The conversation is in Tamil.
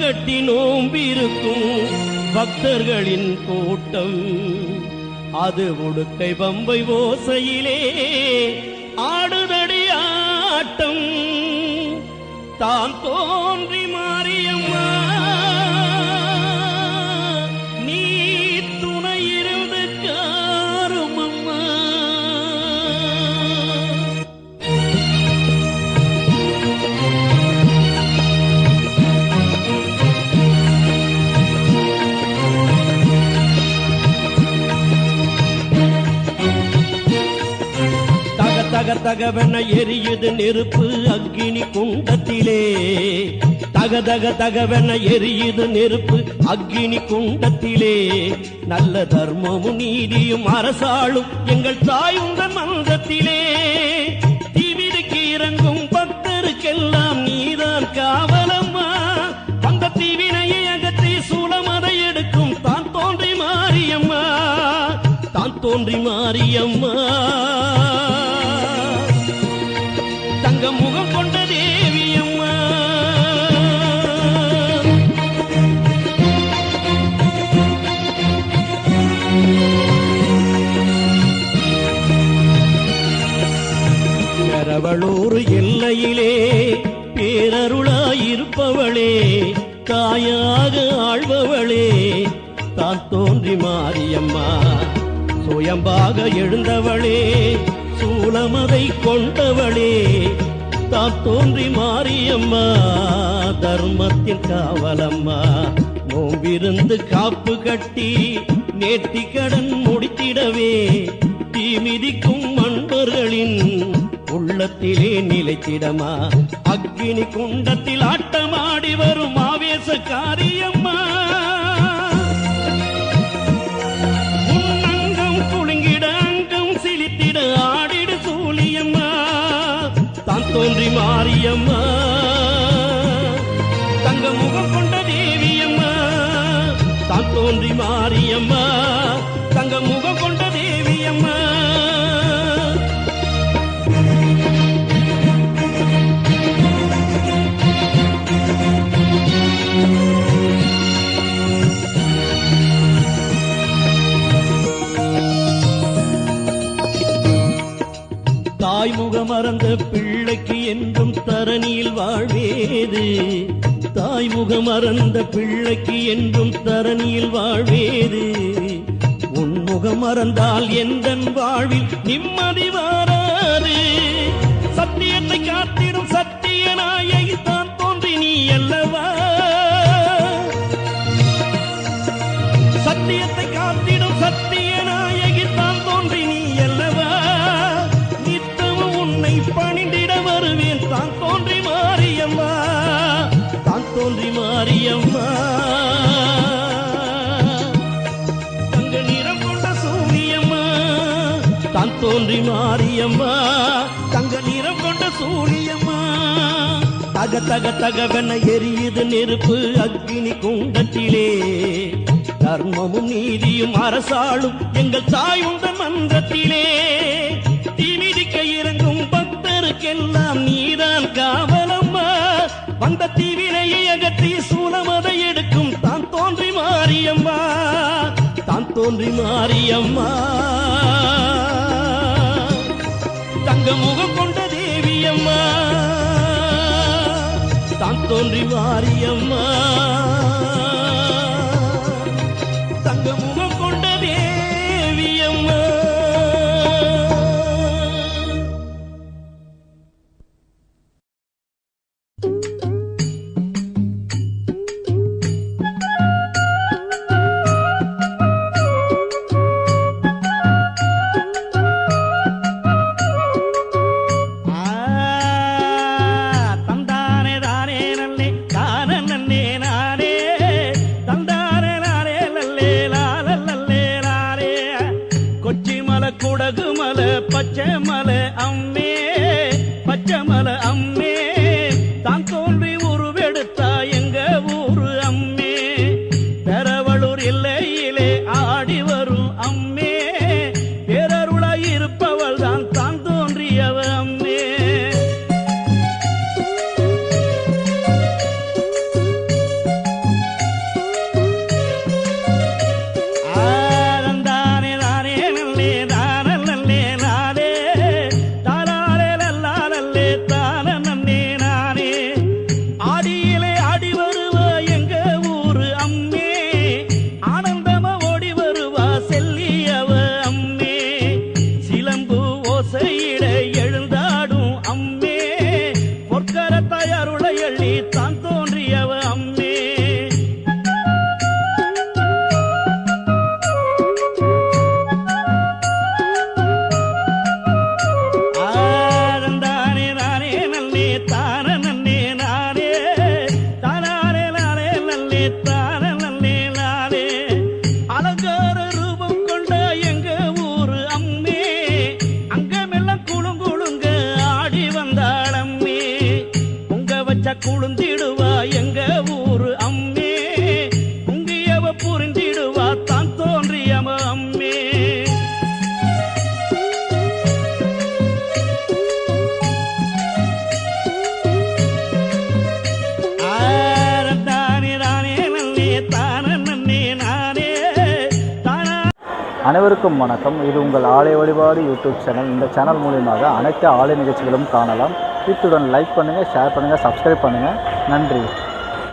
கட்டி நோம்பிருக்கும் பக்தர்களின் கூட்டம். அது உடுக்கை பம்பை ஓசையிலே ஆடுதடி ஆட்டம். தான் தோன்றி தக தக தகவென எரியுது நெருப்பு அக்னி குண்டத்திலே. தகதக தகவென எரியுது நெருப்பு அக்னி குண்டத்திலே. நல்ல தர்மமும் நீதியும் அரசாளும் எங்கள் தாய் உங்கள் மந்தத்திலே. தீவிதிக்கு இறங்கும் பக்தருக்கெல்லாம் நீதான் காவலம்மா. வந்த தீவினையை அகற்றி சூளமதை எடுக்கும் தான் தோன்றி மாரியம்மா. தான் தோன்றி மாரியம்மா. முகம் கொண்ட தேவியம்மா கரவளூர் எல்லையிலே பேரருளாயிருப்பவளே தாயாக ஆழ்பவளே தான் தோன்றி மாரியம்மா. சுயம்பாக எழுந்தவளே சூலமதை கொண்டவளே தான் தோன்றி மாரியம்மா. தர்மத்தின் காவலம்மா. நோம்பிருந்து காப்பு கட்டி நேர்த்தி கடன் முடித்திடவே தீமிதிக்கும் அன்பர்களின் உள்ளத்திலே நிலைத்திடமா. அக்னி குண்டத்தில் ஆட்டமாடி வரும் ஆவேச காரியம்மா தோன்றி மாரியம்மா தங்க முகம் கொண்ட தேவியம்மா. தாய்முகம் மறந்த பிள்ளைக்கு என்றும் தரணியில் வாழ்வேது. தாய் முகம் அறந்த பிள்ளைக்கு என்றும் தரணியில் வாழ்வேது. உன்முகம் அறந்தால் எந்தன் வாழ்வில் நிம்மதி வாராது. சத்தியத்தை காத்திடும் சத்திய தோன்றி மாரியம்மா தங்க நிறம் கொண்ட சூரியம்மா. தக தக தகவென எரியுது நெருப்பு அக்னி குண்டத்திலே. தர்மமும் நீதியும் அரசாளும் எங்கள் தாய் உண்ட மன்றத்திலே. தீமிதிக்க இறங்கும் பக்தருக்கெல்லாம் நீதான் காவலம்மா. வந்த தீவினையை அகற்றி சூலமதை எடுக்கும் தான் தோன்றி மாரியம்மா தான் தோன்றி மாரியம்மா முகம் கொண்ட தேவியம்மா. தான் தோன்றி வாரியம்மா. அள்ளி அனைவருக்கும் வணக்கம். இது உங்கள் ஆலய வழிபாடு யூடியூப் சேனல். இந்த சேனல் மூலியமாக அனைத்து ஆலய நிகழ்ச்சிகளும் காணலாம். இத்துடன் லைக் பண்ணுங்கள் ஷேர் பண்ணுங்கள் சப்ஸ்கிரைப் பண்ணுங்கள் நன்றி.